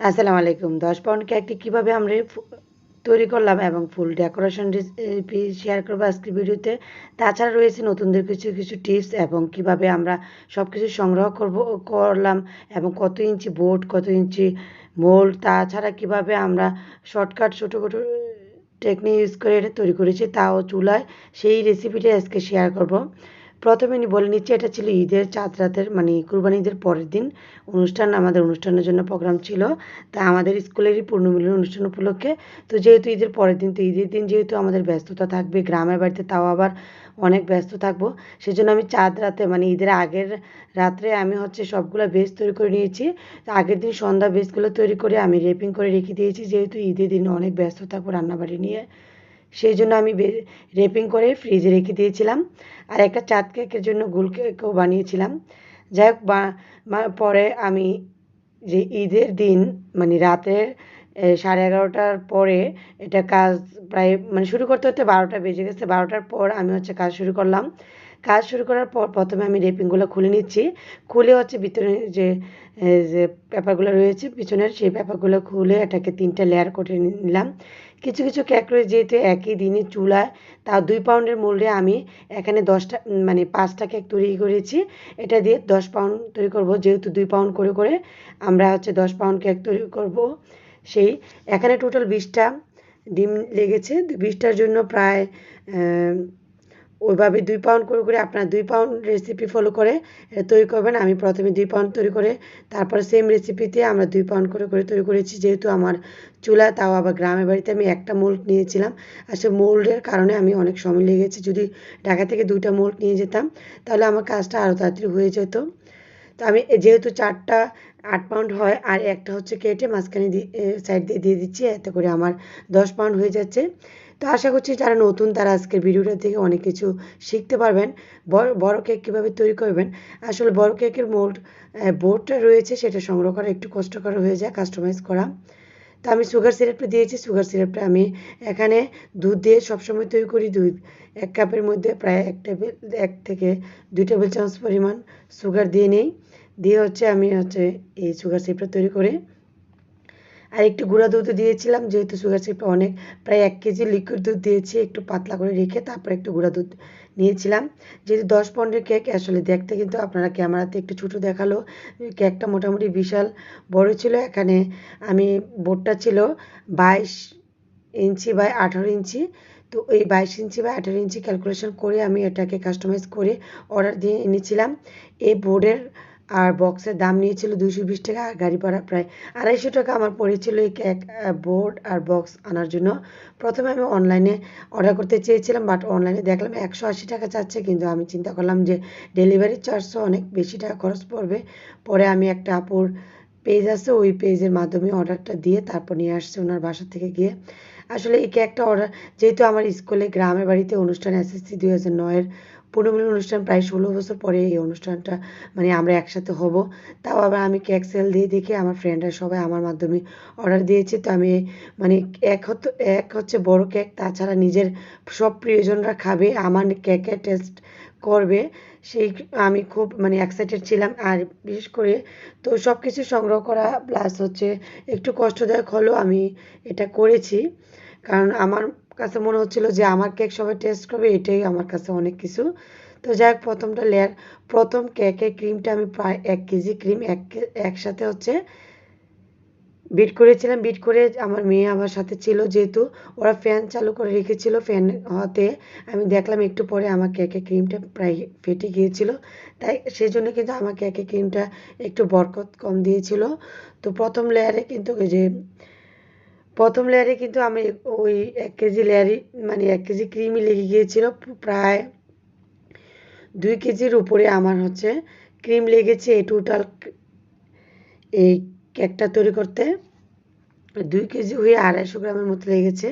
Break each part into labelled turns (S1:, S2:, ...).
S1: আসসালামু আলাইকুম। দশ পাউন্ড কেকটি কীভাবে আমরা তৈরি করলাম এবং ফুল ডেকোরেশন রেসিপি শেয়ার করব আজকের ভিডিওতে। তাছাড়া রয়েছে নতুনদের কিছু কিছু টিপস এবং কীভাবে আমরা সব কিছু সংগ্রহ করব, করলাম এবং কত ইঞ্চি বোর্ড কত ইঞ্চি মোল্ড তাছাড়া কীভাবে আমরা শর্টকাট ছোটো ছোটো টেকনিক ইউজ করে এটা তৈরি করেছি, তাও চুলায়। সেই রেসিপিটা আজকে শেয়ার করব। প্রথমে বলে নিচ্ছি, এটা ছিল ঈদের চাঁদ রাতের মানে কুরবানি ঈদের পরের দিন অনুষ্ঠান, আমাদের অনুষ্ঠানের জন্য প্রোগ্রাম ছিল। তা আমাদের স্কুলেরই পূর্ণমিলন অনুষ্ঠান উপলক্ষে। তো যেহেতু ঈদের পরের দিন, তো ঈদের দিন যেহেতু আমাদের ব্যস্ততা থাকবে, গ্রামের বাড়িতে তাও আবার অনেক ব্যস্ত থাকব। সেজন্য আমি চাঁদ রাতে মানে ঈদের আগের রাত্রে আমি হচ্ছে সবগুলো বেস তৈরি করে নিয়েছি। আগের দিন সন্ধ্যা বেসগুলো তৈরি করে আমি রেপিং করে রেখে দিয়েছি, যেহেতু ঈদের দিন অনেক ব্যস্ত থাকব রান্নাবাড়ি নিয়ে। সেই জন্য আমি রেপিং করে ফ্রিজে রেখে দিয়েছিলাম। আর একটা চাঁদ কেকের জন্য গুল কেকও বানিয়েছিলাম। যাই হোক পরে আমি যে ঈদের দিন মানে রাতের সাড়ে এগারোটার পরে এটা কাজ প্রায় মানে শুরু করতে করতে বারোটা বেজে গেছে। বারোটার পর আমি হচ্ছে কাজ শুরু করলাম। কাজ শুরু করার পর প্রথমে আমি রেপিংগুলো খুলে নিচ্ছি। খুলে হচ্ছে ভিতরে যে যে পেপারগুলো রয়েছে, পিছনের সেই পেপারগুলো খুলে এটাকে তিনটা লেয়ার করে নিলাম। কিছু কিছু কেক রয়েছে যেহেতু একই দিনে চুলায় তা দুই পাউন্ডের মূল্যে আমি এখানে দশটা মানে পাঁচটা কেক তৈরি করেছি। এটা দিয়ে দশ পাউন্ড তৈরি করব, যেহেতু দুই পাউন্ড করে করে আমরা হচ্ছে দশ পাউন্ড কেক তৈরি করব। সেই, এখানে টোটাল বিশটা ডিম লেগেছে। বিশটার জন্য প্রায় ওইভাবে দুই পাউন্ড করে করে আপনার দুই পাউন্ড রেসিপি ফলো করে তৈরি করবেন। আমি প্রথমে দুই পাউন্ড তৈরি করে, তারপরে সেম রেসিপিতে আমরা দুই পাউন্ড করে করে তৈরি করেছি। যেহেতু আমার চুলা, তাও আবার গ্রামের বাড়িতে আমি একটা মোল্ড নিয়েছিলাম। আর সে মোল্ডের কারণে আমি অনেক সময় লেগেছে যদি ঢাকা থেকে দুইটা মোল্ড নিয়ে যেতাম, তাহলে আমার কাজটা আরও তাড়াতাড়ি হয়ে যেত। তো আমি যেহেতু চারটা আট পাউন্ড হয়, আর একটা হচ্ছে কেটে মাঝখানে দিয়ে সাইড দিয়ে দিয়ে দিচ্ছি, এতে করে আমার দশ পাউন্ড হয়ে যাচ্ছে। তো আশা করছি যারা নতুন তারা আজকের ভিডিওটা থেকে অনেক কিছু শিখতে পারবেন। বড় বড় কেক কীভাবে তৈরি করবেন? আসলে বড় কেকের মোল্ড বোর্ডটা রয়েছে, সেটা সংগ্রহ করা একটু কষ্টকর হয়ে যায় কাস্টমাইজ করা। তো আমি সুগার সিরাপটা দিয়েছি সুগার সিরাপটা আমি এখানে দুধ দিয়ে সবসময় তৈরি করি দুধ এক কাপের মধ্যে প্রায় এক টেবিল এক থেকে দুই টেবিল চামচ পরিমাণ সুগার দিয়ে নেই। দিয়ে হচ্ছে আমি হচ্ছে এই সুগার সিরাপটা তৈরি করে। আর একটু গুঁড়া দুধও দিয়েছিলাম, যেহেতু সুগার সিরাপটা অনেক, প্রায় এক কেজি লিকুইড দুধ দিয়েছি, একটু পাতলা করে রেখে তারপর একটু গুঁড়া দুধ নিয়েছিলাম। যেহেতু দশ পনেরো কেক আসলে দেখতে কিন্তু আপনারা ক্যামেরাতে একটু ছোটো দেখাল। কেকটা মোটামুটি বিশাল, বড় ছিল, এখানে আমি বোর্ডটা ছিল বাইশ ইঞ্চি বাই আঠারো ইঞ্চি। তো ওই বাইশ ইঞ্চি বা আঠারো ইঞ্চি ক্যালকুলেশন করে আমি এটাকে কাস্টমাইজ করে অর্ডার দিয়ে এনেছিলাম। এই বোর্ডের আর বক্সের দাম নিয়েছিল দুশো বিশ টাকা, আর গাড়ি ভাড়া প্রায় আড়াইশো টাকা। আমার পড়েছিল এই কেক বোর্ড আর বক্স আনার জন্য। প্রথমে আমি অনলাইনে অর্ডার করতে চেয়েছিলাম বাট অনলাইনে দেখলাম একশো আশি টাকা চাচ্ছে, কিন্তু আমি চিন্তা করলাম যে ডেলিভারি চার্জও অনেক বেশি টাকা খরচ পড়বে। পরে আমি একটা আপুর পেজ আছে, ওই পেজের মাধ্যমে অর্ডারটা দিয়ে তারপর নিয়ে আসছে ওনার বাসা থেকে গিয়ে। আসলে এই কেকটা অর্ডার যেহেতু আমার স্কুলে গ্রামের বাড়িতে অনুষ্ঠান এসএসসি দুই হাজার নয়ের পুনর্মিলন অনুষ্ঠান প্রায় ষোলো বছর পরে এই অনুষ্ঠানটা মানে আমরা একসাথে হব। তাও আবার আমি কেক সেল দিয়ে দেখে আমার ফ্রেন্ডরা সবাই আমার মাধ্যমে অর্ডার দিয়েছে। তো আমি মানে এক হতো, এক হচ্ছে বড় কেক তাছাড়া নিজের সব প্রিয়জনরা খাবে, আমার কেকের টেস্ট করবে। সেই আমি খুব মানে এক্সাইটেড ছিলাম। আর বিশেষ করে তো সব কিছু সংগ্রহ করা প্লাস হচ্ছে একটু কষ্টদায়ক হলেও আমি এটা করেছি। কারণ আমার কাছে মনে হচ্ছিল যে আমার কেক সবাই টেস্ট করবে, এটাই আমার কাছে অনেক কিছু। তো যাই হোক, প্রথমটা লেয়ার প্রথম কেকের ক্রিমটা আমি প্রায় এক কেজি ক্রিম এক একসাথে হচ্ছে বিট করেছিলাম। বিট করে আমার মেয়ে আমার সাথে ছিল যেহেতু, ওরা ফ্যান চালু করে রেখেছিল ফ্যান হতে। আমি দেখলাম একটু পরে আমার কেকের ক্রিমটা প্রায় ফেটে গিয়েছিল। তাই সেই জন্য কিন্তু আমার কেকের ক্রিমটা একটু বরকত কম দিয়েছিল। তো প্রথম লেয়ারে কিন্তু যে প্রথম লেয়ারে কিন্তু আমি ওই এক কেজি লেয়ারই মানে এক কেজি ক্রিমই লেগে গিয়েছিল, প্রায় দুই কেজির উপরে আমার হচ্ছে ক্রিম লেগেছে এই টোটাল এই কেকটা তৈরি করতে। দুই কেজি হয়ে আড়াইশো গ্রামের মতো লেগেছে।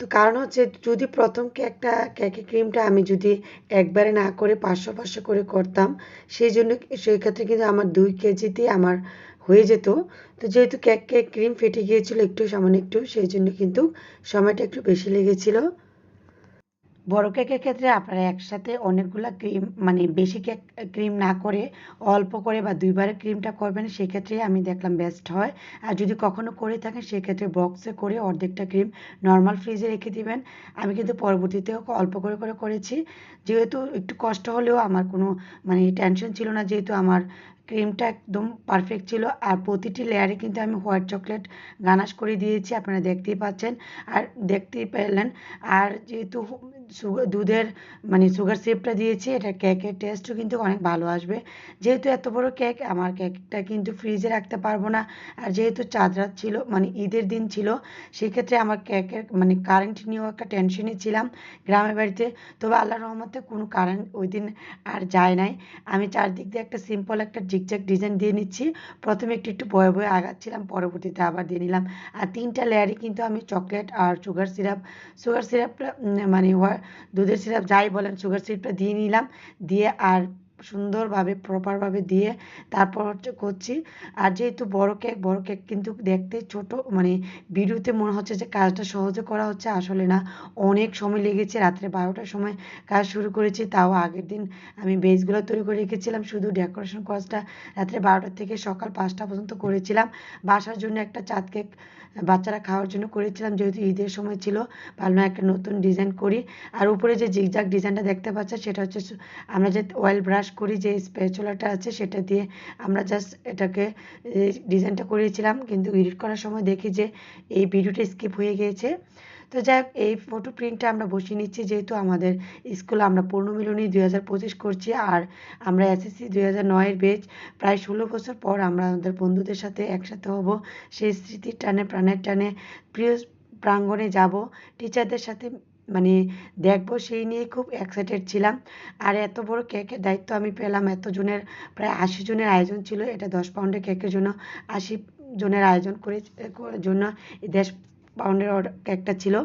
S1: তো কারণ হচ্ছে যদি প্রথম কেকটা কেকের ক্রিমটা আমি যদি একবারে না করে পাঁচশো পাঁচশো করে করতাম, সেই জন্য সেই ক্ষেত্রে কিন্তু আমার দুই কেজিতে আমার হয়ে যেত। তো যেহেতু কেক কেক ক্রিম ফেটে গিয়েছিল একটু, সামান্য একটু, সেই জন্য কিন্তু সময়টা একটু বেশি লেগেছিল। বড় কেকের ক্ষেত্রে আপনারা একসাথে অনেকগুলা ক্রিম মানে বেশি কেক ক্রিম না করে অল্প করে বা দুইবারে ক্রিমটা করবেন, সেক্ষেত্রে আমি দেখলাম বেস্ট হয়। আর যদি কখনো করে থাকেন, সেক্ষেত্রে বক্সে করে অর্ধেকটা ক্রিম নর্মাল ফ্রিজে রেখে দিবেন। আমি কিন্তু পরবর্তীতেও অল্প করে করে করেছি। যেহেতু একটু কষ্ট হলেও আমার কোনো মানে টেনশন ছিল না, যেহেতু আমার ক্রিমটা একদম পারফেক্ট ছিল। আর প্রতিটি লেয়ারে কিন্তু আমি হোয়াইট চকলেট গানাশ করে দিয়েছি, আপনারা দেখতেই পাচ্ছেন। আর দেখতেই পেলেন। আর যেহেতু সুগার দুধের মানে সুগার সিরাপটা দিয়েছি, এটা কেকের টেস্টও কিন্তু অনেক ভালো আসবে। যেহেতু এত বড় কেক আমার কেকটা কিন্তু ফ্রিজে রাখতে পারব না। আর যেহেতু চাঁদ রাত ছিল মানে ঈদের দিন ছিল, সেক্ষেত্রে আমার কেকের মানে কারেন্ট নিয়েও একটা টেনশনে ছিলাম গ্রামের বাড়িতে। তবে আল্লাহ রহমতে কোনো কারেন্ট ওই দিন আর যায় নাই। আমি চারদিক দিয়ে একটা সিম্পল একটা জিগজ্যাগ ডিজাইন দিয়ে নিচ্ছি। প্রথমে একটু একটু বয়ে বয়ে আগাচ্ছিলাম, পরবর্তীতে আবার দিয়ে নিলাম। আর তিনটা লেয়ারে কিন্তু আমি চকলেট আর সুগার সিরাপ সুগার সিরাপটা মানে দুধের সিরাপ যাই বলেন সুগার সিরাপটা দিয়ে নিলাম দিয়ে আর সুন্দরভাবে প্রপারভাবে দিয়ে তারপর হচ্ছে করছি। আর যেহেতু বড় কেক বড় কেক কিন্তু দেখতে ছোট মানে ভিডিওতে মনে হচ্ছে যে কাজটা সহজে করা হচ্ছে, আসলে না। অনেক সময় লেগেছে, রাত্রে বারোটার সময় কাজ শুরু করেছি, তাও আগের দিন আমি বেসগুলো তৈরি করে রেখেছিলাম, শুধু ডেকোরেশন কাজটা রাত্রে বারোটা থেকে সকাল পাঁচটা পর্যন্ত করেছিলাম। বাসার জন্য একটা চাঁদ কেক বাচ্চারা খাওয়ার জন্য করেছিলাম, যেহেতু ঈদের সময় ছিল, ভাবলাম একটা নতুন ডিজাইন করি। আর উপরে যে জিগজাগ ডিজাইনটা দেখতে পাচ্ছেন সেটা হচ্ছে আমরা যে অয়েল ব্রাশ করি যে স্প্যাচুলাটা আছে সেটা দিয়ে আমরা জাস্ট এটাকে ডিজাইনটা করিয়েছিলাম। কিন্তু এডিট করার সময় দেখি যে এই ভিডিওটা স্কিপ হয়ে গিয়েছে। তো যাই হোক, এই ফটো প্রিন্টটা আমরা বসিয়ে নিচ্ছি। যেহেতু আমাদের স্কুলে আমরা পূর্ণমিলনী দুই হাজার পঁচিশ করছি আর আমরা এসএসসি দুই হাজার নয়ের বেচ প্রায় ষোলো বছর পর আমরা আমাদের বন্ধুদের সাথে একসাথে হব। সেই স্মৃতির টানে, প্রাণের টানে, প্রিয় প্রাঙ্গণে যাব। টিচারদের সাথে মানে দেখব সেই নিয়ে খুব এক্সাইটেড ছিলাম। আর এত বড় কেকের দায়িত্ব আমি পেলাম। এত জনের প্রায় আশি জনের আয়োজন ছিল। এটা দশ পাউন্ডের কেকের জন্য আশি জনের আয়োজন করে জন্য দশ পাউন্ডের অর্ডার কেকটা ছিল।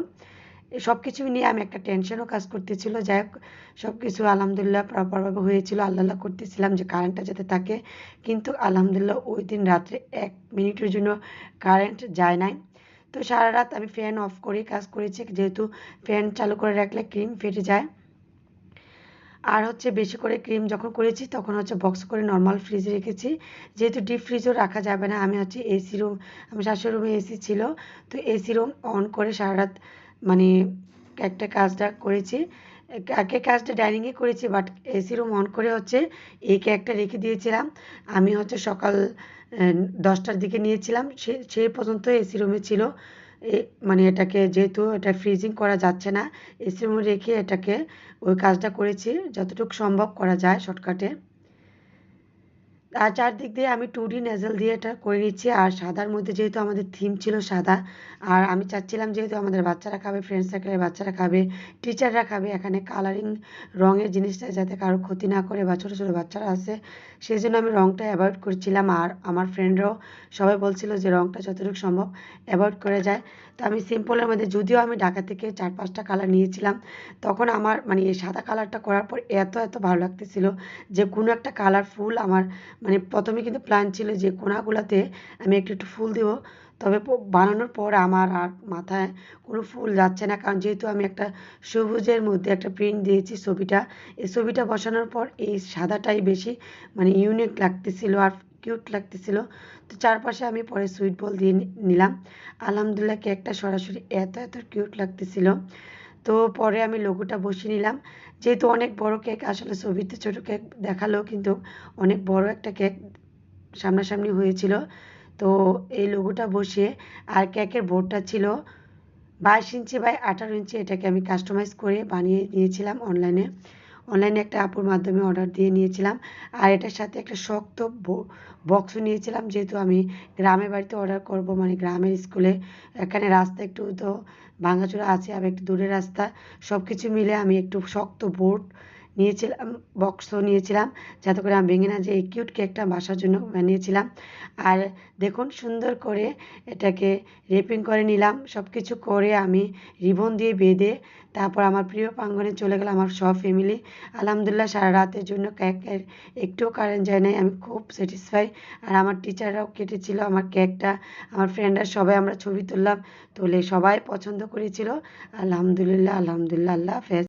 S1: সব কিছু নিয়ে আমি একটা টেনশনও কাজ করতেছিল। যাই হোক সব কিছু আলহামদুলিল্লাহ প্রপারভাবে হয়েছিল। আল্লাহ করতেছিলাম যে কারেন্টটা যাতে থাকে। কিন্তু আলহামদুলিল্লাহ ওই দিন রাত্রে এক মিনিটের জন্য কারেন্ট যায় নাই। তো সারা রাত আমি ফ্যান অফ করে কাজ করেছি, যেহেতু ফ্যান চালু করে রাখলে ক্রিম ফেটে যায়। আর হচ্ছে বেশি করে ক্রিম যখন করেছি, তখন হচ্ছে বক্স করে নর্মাল ফ্রিজে রেখেছি। যেহেতু ডিপ ফ্রিজও রাখা যাবে না, আমি হচ্ছে এসি রুম আমি শাশুড়ি রুমে এসি ছিল, তো এসি রুম অন করে সারা রাত মানে একটা কাজটা করেছি। আগে কাজটা ডাইনিংয়ে করেছি বাট এসি রুম অন করে হচ্ছে এই কেকটা রেখে দিয়েছিলাম। আমি হচ্ছে সকাল দশটার দিকে নিয়েছিলাম, সে সে পর্যন্ত এসি রুমে ছিল। মানে এটাকে যেহেতু এটা ফ্রিজিং করা যাচ্ছে না এসি রুমে রেখে এটাকে ওই কাজটা করেছি, যতটুকু সম্ভব করা যায় শর্টকাটে আর চারদিক দিয়ে আমি টু ডি নেজেল দিয়ে এটা করে নিচ্ছি। আর সাদার মধ্যে যেহেতু আমাদের থিম ছিল সাদা, আর আমি চাচ্ছিলাম যেহেতু আমাদের বাচ্চারা খাবে ফ্রেন্ড সার্কেলের বাচ্চারা খাবে টিচাররা খাবে, এখানে কালারিং রঙের জিনিসটা যাতে কারও ক্ষতি না করে বা ছোটো ছোটো বাচ্চারা আছে সেই জন্য আমি রঙটা অ্যাভয়েড করছিলাম। আর আমার ফ্রেন্ডরাও সবাই বলছিল যে রঙটা যতটুকু সম্ভব অ্যাভয়েড করে যায়। তো আমি সিম্পলের মধ্যে, যদিও আমি ঢাকা থেকে চার পাঁচটা কালার নিয়েছিলাম, তখন আমার মানে এই সাদা কালারটা করার পর এত এত ভালো লাগতেছিল যে কোনো একটা কালার ফুল আমার মানে প্রথমে কিন্তু প্ল্যান ছিল যে কোনাগুলোতে আমি একটু একটু ফুল দেবো। তবে বানানোর পর আমার আর মাথায় কোনো ফুল যাচ্ছে না। কারণ যেহেতু আমি একটা সবুজের মধ্যে একটা প্রিন্ট দিয়েছি ছবিটা, এই ছবিটা বসানোর পর এই সাদাটাই বেশি মানে ইউনিক লাগতেছিল আর কিউট লাগতেছিল। তো চারপাশে আমি পরে সুইট বল দিয়ে নিলাম। আলহামদুলিল্লাহ কেকটা সরাসরি এত এত কিউট লাগতেছিল। তো পরে আমি লোগোটা বসিয়ে নিলাম। যেহেতু অনেক বড় কেক আসলে ছবিতে ছোট কেক দেখাল কিন্তু অনেক বড় একটা কেক সামনাসামনি হয়েছিল। তো এই লোগোটা বসিয়ে আর কেকের বোর্ডটা ছিল বাইশ ইঞ্চি বাই আঠারো ইঞ্চি, এটাকে আমি কাস্টমাইজ করে বানিয়ে নিয়েছিলাম অনলাইনে অনলাইনে একটা আপুর মাধ্যমে অর্ডার দিয়ে নিয়েছিলাম। আর এটার সাথে একটা শক্ত বক্সও নিয়েছিলাম। যেহেতু আমি গ্রামের বাড়িতে অর্ডার করব মানে গ্রামের স্কুলে এখানে রাস্তা একটু তো ভাঙাচোরা আছে আর একটু দূরের রাস্তা সব কিছু মিলে আমি একটু শক্ত বোর্ড নিয়েছিলাম বক্সও নিয়েছিলাম, যাতে করে আমি ভেঙে না যে এই কিউট কেকটা বাসার জন্য বানিয়েছিলাম। আর দেখুন, সুন্দর করে এটাকে রেপিং করে নিলাম সব কিছু করে আমি রিবন দিয়ে বেঁধে তারপর আমার প্রিয় প্রাঙ্গনে চলে গেলাম আমার সব ফ্যামিলি আলহামদুলিল্লাহ, সারা রাতের জন্য কেকের একটুও কারেন্ট যায় নাই, আমি খুব স্যাটিসফাই আর আমার টিচাররাও কেটেছিল আমার কেকটা আমার ফ্রেন্ডরা সবাই আমরা ছবি তুললাম, তুলে সবাই পছন্দ করেছিল। আলহামদুলিল্লাহ আলহামদুলিল্লাহ, আল্লাহ হাফেজ।